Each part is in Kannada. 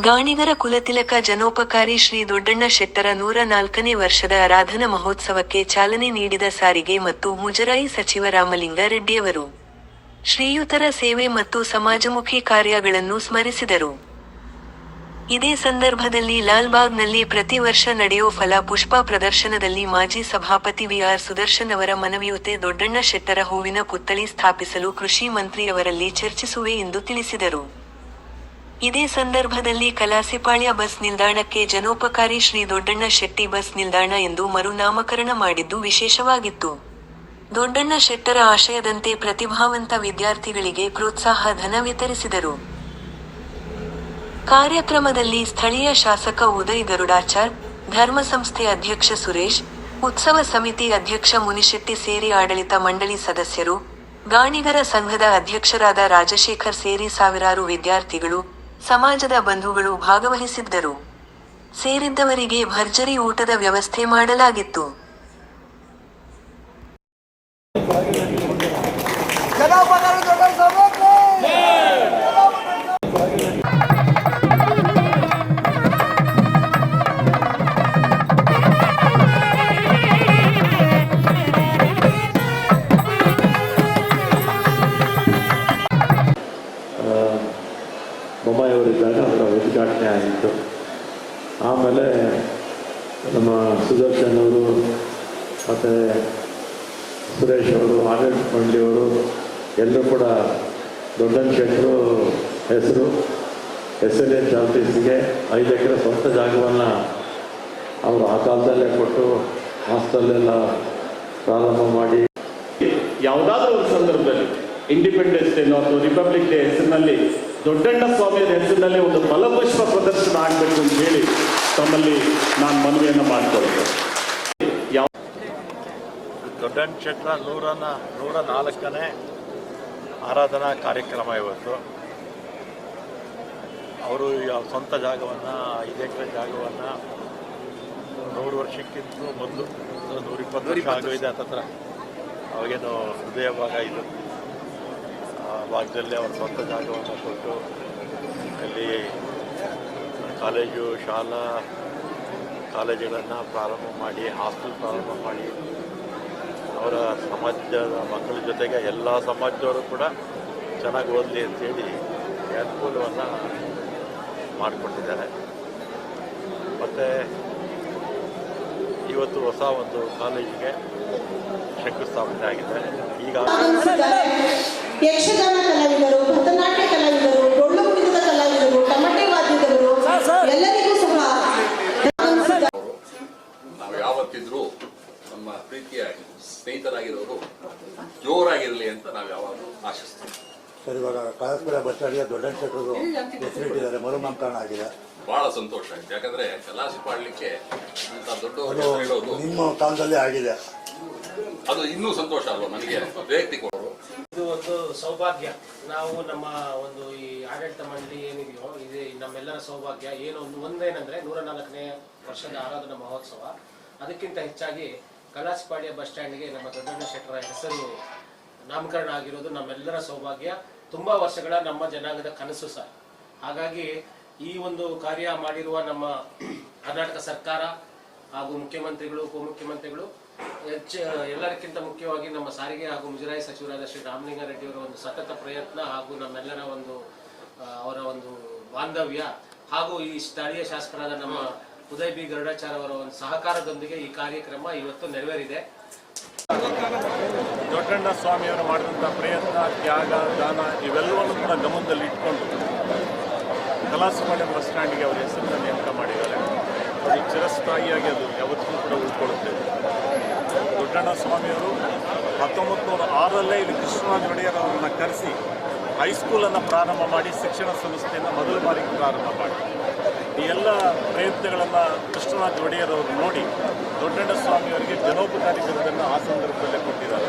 ಗಾಣಿಗರ ಕುಲತಿಲಕ ಜನೋಪಕಾರಿ ಶ್ರೀ ದೊಡ್ಡಣ್ಣ ಶೆಟ್ಟರ ನೂರ ನಾಲ್ಕನೇ ವರ್ಷದ ಆರಾಧನಾ ಮಹೋತ್ಸವಕ್ಕೆ ಚಾಲನೆ ನೀಡಿದ ಸಾರಿಗೆ ಮತ್ತು ಮುಜರಾಯಿ ಸಚಿವ ರಾಮಲಿಂಗ ರೆಡ್ಡಿಯವರು. ಶ್ರೀಯುತರ ಸೇವೆ ಮತ್ತು ಸಮಾಜಮುಖಿ ಕಾರ್ಯಗಳನ್ನು ಸ್ಮರಿಸಿದರು. ಇದೇ ಸಂದರ್ಭದಲ್ಲಿ ಲಾಲ್ಬಾಗ್ನಲ್ಲಿ ಪ್ರತಿ ವರ್ಷ ನಡೆಯೋ ಫಲ ಪುಷ್ಪ ಪ್ರದರ್ಶನದಲ್ಲಿ ಮಾಜಿ ಸಭಾಪತಿ ವಿಆರ್ ಸುದರ್ಶನ್ ಅವರ ಮನವಿಯುತೆ ದೊಡ್ಡಣ್ಣ ಶೆಟ್ಟರ ಹೂವಿನ ಪುತ್ಥಳಿ ಸ್ಥಾಪಿಸಲು ಕೃಷಿ ಮಂತ್ರಿಯವರಲ್ಲಿ ಚರ್ಚಿಸುವೆ ಎಂದು ತಿಳಿಸಿದರು. ಇದೇ ಸಂದರ್ಭದಲ್ಲಿ ಕಲಾಸಿಪಾಳ್ಯ ಬಸ್ ನಿಲ್ದಾಣಕ್ಕೆ ಜನೋಪಕಾರಿ ಶ್ರೀ ದೊಡ್ಡಣ್ಣ ಶೆಟ್ಟಿ ಬಸ್ ನಿಲ್ದಾಣ ಎಂದು ಮರುನಾಮಕರಣ ಮಾಡಿದ್ದು ವಿಶೇಷವಾಗಿತ್ತು. ದೊಡ್ಡಣ್ಣ ಶೆಟ್ಟರ ಆಶಯದಂತೆ ಪ್ರತಿಭಾವಂತ ವಿದ್ಯಾರ್ಥಿಗಳಿಗೆ ಪ್ರೋತ್ಸಾಹ ಧನ ವಿತರಿಸಿದರು. ಕಾರ್ಯಕ್ರಮದಲ್ಲಿ ಸ್ಥಳೀಯ ಶಾಸಕ ಉದಯ್ ಗರುಡಾಚಾರ್, ಧರ್ಮ ಸಂಸ್ಥೆ ಅಧ್ಯಕ್ಷ ಸುರೇಶ್, ಉತ್ಸವ ಸಮಿತಿ ಅಧ್ಯಕ್ಷ ಮುನಿಶೆಟ್ಟಿ ಸೇರಿ ಆಡಳಿತ ಮಂಡಳಿ ಸದಸ್ಯರು, ಗಾಣಿಗರ ಸಂಘದ ಅಧ್ಯಕ್ಷರಾದ ರಾಜಶೇಖರ್ ಸೇರಿ ಸಾವಿರಾರು ವಿದ್ಯಾರ್ಥಿಗಳು ಸಮಾಜದ ಬಂಧುಗಳು ಭಾಗವಹಿಸಿದ್ದರು. ಸೇರಿದ್ದವರಿಗೆ ಭರ್ಜರಿ ಊಟದ ವ್ಯವಸ್ಥೆ ಮಾಡಲಾಗಿತ್ತು. ಆಮೇಲೆ ನಮ್ಮ ಸುದರ್ಶನ್ ಅವರು ಮತ್ತು ಸುರೇಶ್ ಅವರು, ಆನಂದ್ ಅವರು, ಎಲ್ಲರೂ ಕೂಡ ದೊಡ್ಡನ್ ಶೆಟ್ಟರು ಹೆಸರು. ಎಸ್ ಎಲ್ ಎಚ್ ಆಫೀಸಿಗೆ ಐದು ಎಕರೆ ಸ್ವಂತ ಜಾಗವನ್ನು ಅವರು ಆ ಕಾಲದಲ್ಲೇ ಕೊಟ್ಟು ಹಾಸ್ಟೆಲ್ಲೆಲ್ಲ ಪ್ರಾರಂಭ ಮಾಡಿ. ಯಾವುದಾದ್ರೂ ಒಂದು ಸಂದರ್ಭದಲ್ಲಿ ಇಂಡಿಪೆಂಡೆನ್ಸ್ ಡೇ ಅಥವಾ ರಿಪಬ್ಲಿಕ್ ಡೇ ಹೆಸರಿನಲ್ಲಿ ದೊಡ್ಡಣ್ಣ ಸ್ವಾಮಿಯ ಹೆಸರಿನಲ್ಲಿ ಒಂದು ಫಲಪುಷ್ಪ ಪ್ರದರ್ಶನ ಆಗಬೇಕು ಯಾವ ದೊಡ್ಡಣ್ಣ ಕ್ಷೇತ್ರ ನೂರನ ನೂರ ನಾಲ್ಕನೇ ಆರಾಧನಾ ಕಾರ್ಯಕ್ರಮ ಇವತ್ತು. ಅವರು ಯಾವ ಸ್ವಂತ ಜಾಗವನ್ನು ಐದು ಎಕರೆ ಜಾಗವನ್ನು ನೂರು ವರ್ಷಕ್ಕಿಂತ ಮೊದಲು ನೂರಿಪ್ಪತ್ತು ವರ್ಷ ಆಗೋಯಿದೆ ಹತ್ರ ಅವಾಗೇನು ಹೃದಯ ಭಾಗ ಇದು. ಆ ಭಾಗದಲ್ಲಿ ಅವ್ರ ಸ್ವಂತ ಜಾಗವನ್ನು ಕೊಟ್ಟು ಅಲ್ಲಿ ಕಾಲೇಜು ಶಾಲಾ ಕಾಲೇಜುಗಳನ್ನು ಪ್ರಾರಂಭ ಮಾಡಿ, ಹಾಸ್ಟೆಲ್ ಪ್ರಾರಂಭ ಮಾಡಿ, ಅವರ ಸಮಾಜದ ಮಕ್ಕಳ ಜೊತೆಗೆ ಎಲ್ಲ ಸಮಾಜದವರು ಕೂಡ ಚೆನ್ನಾಗಿ ಓದಲಿ ಅಂತೇಳಿ ಅನುಕೂಲವನ್ನು ಮಾಡಿಕೊಟ್ಟಿದ್ದಾರೆ. ಮತ್ತು ಇವತ್ತು ಹೊಸ ಒಂದು ಕಾಲೇಜಿಗೆ ಶಂಕುಸ್ಥಾಪನೆ ಆಗಿದೆ. ಈಗ ಯಕ್ಷಗಾನ ಕಲಾವಿದರು, ಭರತನಾಟ್ಯ ಕಲಾವಿದರು ಸ್ನೇಹಿತರಾಗಿರೋರು ಜೋರಾಗಿರಲಿ ಅಂತ ನಾವು ಯಾವಾಗಲೂ ಆಶಿಸ್ತೀವಿ. ಸರ್ ಇವಾಗ ಕಳಸ್ಪುರ ಬಸ್ ಸ್ಟ್ಯಾಂಡ್ಗೆ ದೊಡ್ಡ ಶೆಟ್ಟರು ಹೆಸರಿಟ್ಟಿದ್ದಾರೆ ಮರುನಾಮಕರಣ ಆಗಿದೆ. ಬಹಳ ಸಂತೋಷ ಆಯ್ತು. ಯಾಕಂದ್ರೆ ಕಲಾಸಿ ಪಾಡ್ಲಿಕ್ಕೆ ಅಂತ ದೊಡ್ಡವರು ಅದು ಹೆಸರು ನಿಮ್ಮ ಕಾಲದಲ್ಲೇ ಆಗಿದೆ. ಅದು ಇನ್ನೂ ಸಂತೋಷ ಅಲ್ವಾ ನನಗೆ? ವೈಯಕ್ತಿಕವರು ಇದು ಒಂದು ಸೌಭಾಗ್ಯ. ನಾವು ನಮ್ಮ ಒಂದು ಈ ಆಡಳಿತ ಮಂಡಳಿ ಏನಿದೆಯೋ ಇದೆ ನಮ್ಮೆಲ್ಲರ ಸೌಭಾಗ್ಯ. ಏನು ಒಂದು ಒಂದೇನಂದ್ರೆ ನೂರ ನಾಲ್ಕನೇ ವರ್ಷದ ಆರಾಧನಾ ಮಹೋತ್ಸವ. ಅದಕ್ಕಿಂತ ಹೆಚ್ಚಾಗಿ ಕಲಾಸಿಪಾಳ್ಯ ಬಸ್ ಸ್ಟ್ಯಾಂಡ್ಗೆ ನಮ್ಮ ದೊಡ್ಡಣ್ಣ ಶೆಟ್ಟರ ಹೆಸರು ನಾಮಕರಣ ಆಗಿರೋದು ನಮ್ಮೆಲ್ಲರ ಸೌಭಾಗ್ಯ. ತುಂಬಾ ವರ್ಷಗಳ ನಮ್ಮ ಜನಾಂಗದ ಕನಸು ಸರ್. ಹಾಗಾಗಿ ಈ ಒಂದು ಕಾರ್ಯ ಮಾಡಿರುವ ನಮ್ಮ ಕರ್ನಾಟಕ ಸರ್ಕಾರ ಹಾಗೂ ಮುಖ್ಯಮಂತ್ರಿಗಳು, ಉಪಮುಖ್ಯಮಂತ್ರಿಗಳು ಹೆಚ್ಚು ಎಲ್ಲರಿಗಿಂತ ಮುಖ್ಯವಾಗಿ ನಮ್ಮ ಸಾರಿಗೆ ಹಾಗೂ ಮುಜರಾಯಿ ಸಚಿವರಾದ ಶ್ರೀ ರಾಮಲಿಂಗಾರೆಡ್ಡಿ ಅವರ ಒಂದು ಸತತ ಪ್ರಯತ್ನ ಹಾಗೂ ನಮ್ಮೆಲ್ಲರ ಒಂದು ಅವರ ಒಂದು ಬಾಂಧವ್ಯ ಹಾಗೂ ಈ ಸ್ಥಳೀಯ ಶಾಸಕರಾದ ನಮ್ಮ ಉದಯ್ ಬಿ. ಗರುಡಾಚಾರ್ ಅವರ ಒಂದು ಸಹಕಾರದೊಂದಿಗೆ ಈ ಕಾರ್ಯಕ್ರಮ ಇವತ್ತು ನೆರವೇರಿದೆ. ದೊಡ್ಡಣ್ಣ ಸ್ವಾಮಿಯವರು ಮಾಡಿದಂಥ ಪ್ರಯತ್ನ, ತ್ಯಾಗ, ದಾನ, ಇವೆಲ್ಲವನ್ನು ಕೂಡ ಗಮನದಲ್ಲಿ ಇಟ್ಕೊಂಡು ಕಲಾಸಪಾಳ್ಯ ಬಸ್ ಸ್ಟ್ಯಾಂಡ್ಗೆ ಅವರ ಹೆಸರನ್ನು ನೇಮಕ ಮಾಡಿದ್ದಾರೆ. ಅದು ಚಿರಸ್ಥಾಯಿಯಾಗಿ ಅದು ಯಾವತ್ತೂ ಕೂಡ ಉಳ್ಕೊಳ್ಳುತ್ತೇವೆ ದೊಡ್ಡಣ್ಣ ಸ್ವಾಮಿಯವರು ಹತ್ತೊಂಬತ್ತು ನೂರ ಆರಲ್ಲೇ ಇಲ್ಲಿ ಕೃಷ್ಣರಾಜ ಒಡೆಯರ್ ಅವರನ್ನು ಕರೆಸಿ ಹೈಸ್ಕೂಲನ್ನು ಪ್ರಾರಂಭ ಮಾಡಿ ಶಿಕ್ಷಣ ಸಂಸ್ಥೆಯನ್ನು ಮೊದಲ ಬಾರಿಗೆ ಪ್ರಾರಂಭ ಮಾಡಿ. ಈ ಎಲ್ಲ ಪ್ರಯತ್ನಗಳನ್ನು ಕೃಷ್ಣನಾಥ್ ಒಡೆಯರ್ ಅವರು ನೋಡಿ ದೊಡ್ಡಣ್ಣ ಸ್ವಾಮಿಯವರಿಗೆ ಜನೋಪಕಾರಿ ಬಿರುದನ್ನು ಆ ಸಂದರ್ಭದಲ್ಲೇ ಕೊಟ್ಟಿದ್ದಾರೆ.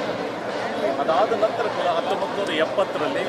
ಅದಾದ ನಂತರ ಕೂಡ ಹತ್ತೊಂಬತ್ತು ನೂರ ಎಪ್ಪತ್ತರಲ್ಲಿ